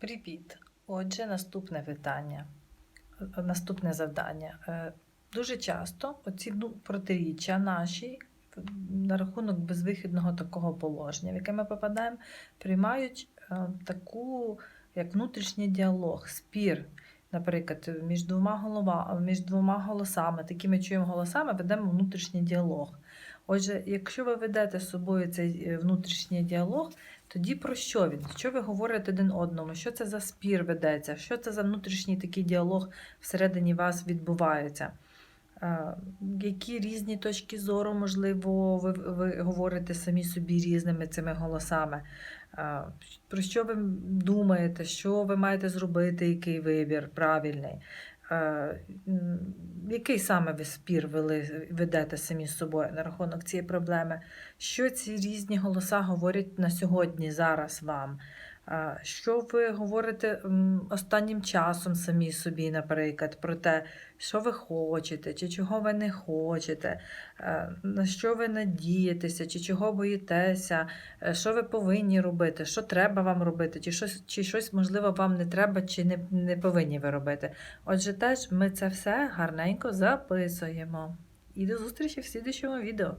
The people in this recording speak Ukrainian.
Привіт! Отже, наступне питання, наступне завдання. Е, Дуже часто оці ну, протиріччя наші на рахунок безвихідного такого положення, в яке ми попадаємо, приймають е, таку, як внутрішній діалог, спір. Наприклад, між двома, голова, між двома голосами, такими чуємо голосами, ведемо внутрішній діалог. Отже, якщо ви ведете з собою цей е, внутрішній діалог, тоді про що він? Що ви говорите один одному? Що це за спір ведеться? Що це за внутрішній такий діалог всередині вас відбувається? Е, Які різні точки зору, можливо, ви, ви говорите самі собі різними цими голосами? Е, Про що ви думаєте? Що ви маєте зробити? Який вибір правильний? Е, Який саме ви спір вели, ведете самі з собою на рахунок цієї проблеми? Що ці різні голоса говорять на сьогодні, зараз вам? Що ви говорите останнім часом самі собі, наприклад, про те, що ви хочете, чи чого ви не хочете, е, на що ви надієтеся, чи чого боїтеся, е, що ви повинні робити, що треба вам робити, чи щось, чи щось можливо, вам не треба, чи не, не повинні ви робити. Отже, теж ми це все гарненько записуємо. І до зустрічі в слідчому відео.